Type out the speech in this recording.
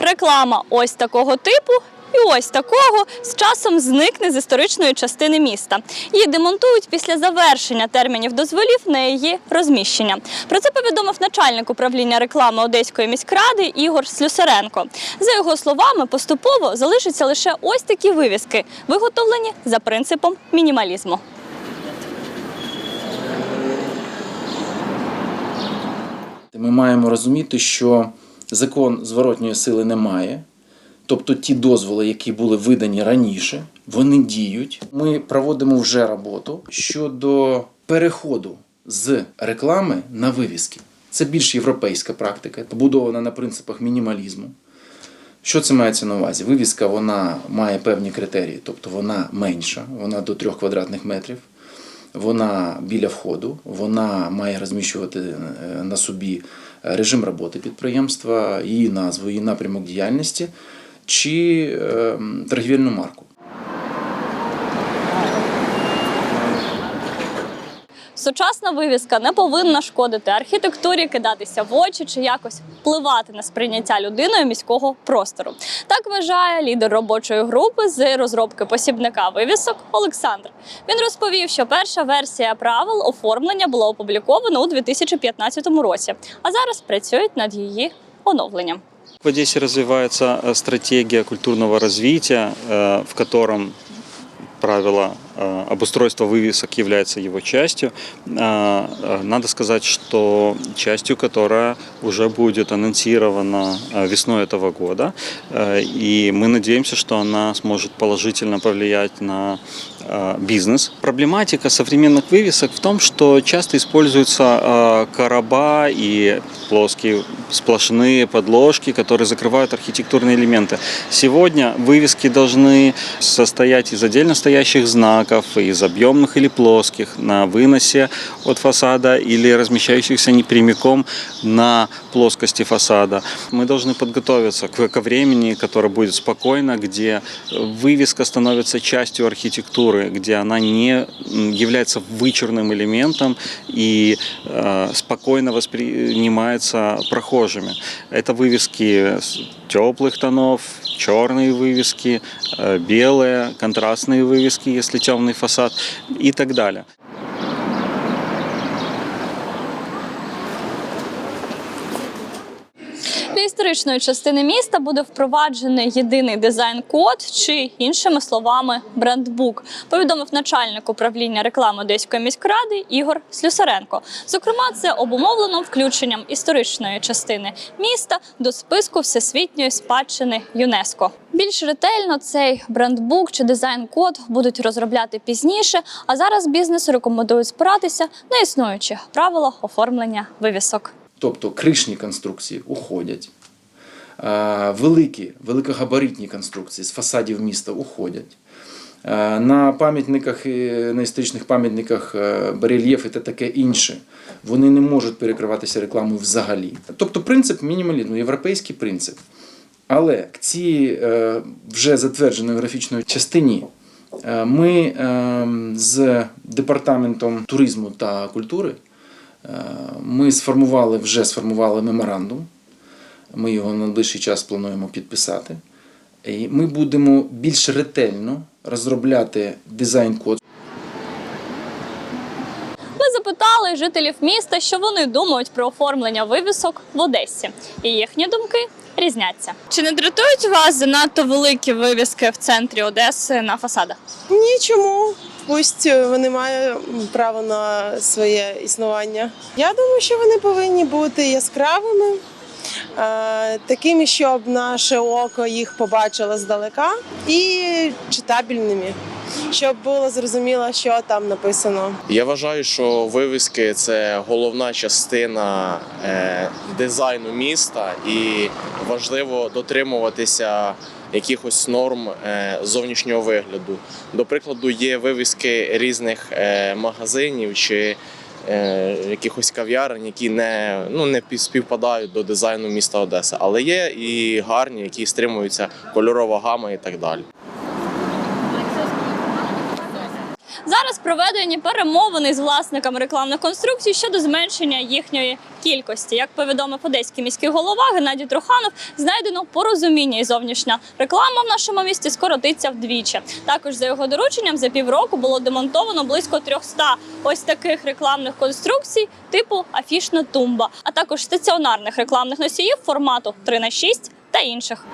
Реклама ось такого типу. І ось такого з часом зникне з історичної частини міста. Її демонтують після завершення термінів дозволів на її розміщення. Про це повідомив начальник управління реклами Одеської міськради Ігор Слюсаренко. За його словами, поступово залишаться лише ось такі вивіски, виготовлені за принципом мінімалізму. Ми маємо розуміти, що закон зворотньої сили немає. Тобто ті дозволи, які були видані раніше, вони діють. Ми проводимо вже роботу щодо переходу з реклами на вивіски. Це більш європейська практика, побудована на принципах мінімалізму. Що це мається на увазі? Вивіска вона має певні критерії, тобто вона менша, вона до 3 квадратних метрів, вона біля входу, вона має розміщувати е, на собі режим роботи підприємства, її назву, її напрямок діяльності чи торгівельну марку. Сучасна вивіска не повинна шкодити архітектурі, кидатися в очі чи якось впливати на сприйняття людиною міського простору. Так вважає лідер робочої групи з розробки посібника вивісок Олександр. Він розповів, що перша версія правил оформлення була опублікована у 2015 році, а зараз працюють над її оновленням. В Одессе развивается э, стратегия культурного развития, э, в котором правило э, обустройства вывесок является его частью. А, э, Надо сказать, что частью, которая уже будет анонсирована э, весной этого года. И мы надеемся, что она сможет положительно повлиять на бизнес. Проблематика современных вывесок в том, что часто используются короба и плоские сплошные подложки, которые закрывают архитектурные элементы. Сегодня вывески должны состоять из отдельно стоящих знаков, из объемных или плоских, на выносе от фасада или размещающихся не прямиком на плоскости фасада. Мы должны подготовиться к, ко времени, которое будет спокойно, где вывеска становится частью архитектуры, где она не является вычурным элементом и э, спокойно воспринимается прохожими. Это вывески теплых тонов, черные вывески, э, белые, контрастные вывески, если темный фасад і так далее. Історичної частини міста буде впроваджений єдиний дизайн-код чи іншими словами брендбук. Повідомив начальник управління реклами Одеської міськради Ігор Слюсаренко. Зокрема, це обумовлено включенням історичної частини міста до списку всесвітньої спадщини ЮНЕСКО. Більш ретельно цей брендбук чи дизайн-код будуть розробляти пізніше. А зараз бізнесу рекомендують спиратися на існуючі правила оформлення вивісок. Тобто кришні конструкції уходять, великі, великогабаритні конструкції з фасадів міста уходять. Е, На пам'ятниках, на історичних пам'ятниках е, барельєфи та таке інше. Вони не можуть перекриватися рекламою взагалі. Тобто принцип мінімалізму, європейський принцип. Але к цій е, вже затвердженої графічної частині е, ми е, з департаментом туризму та культури е, ми сформували вже сформували меморандум. Ми його на найближчий час плануємо підписати. І ми будемо більш ретельно розробляти дизайн-код. Ми запитали жителів міста, що вони думають про оформлення вивісок в Одесі, і їхні думки різняться. Чи не дратують вас занадто великі вивіски в центрі Одеси на фасадах? Нічому. Пусть вони мають право на своє існування. Я думаю, що вони повинні бути яскравими, е, такими, щоб наше око їх побачило здалека, і читабельними, щоб було зрозуміло, що там написано. Я вважаю, що вивіски це головна частина е, дизайну міста, і важливо дотримуватися якихось норм е, зовнішнього вигляду. До прикладу, є вивіски різних е, магазинів чи е, якихось кав'ярень, які не, ну, не пі- співпадають до дизайну міста Одеса, але є і гарні, які стримуються кольорова гама і так далі. Зараз проведені перемовини з власниками рекламних конструкцій щодо зменшення їхньої кількості. Як повідомив одеський міський голова Геннадій Труханов, знайдено порозуміння і зовнішня реклама в нашому місті скоротиться вдвічі. Також за його дорученням за півроку було демонтовано близько 300 ось таких рекламних конструкцій типу афішна тумба, а також стаціонарних рекламних носіїв формату 3 на 6 та інших.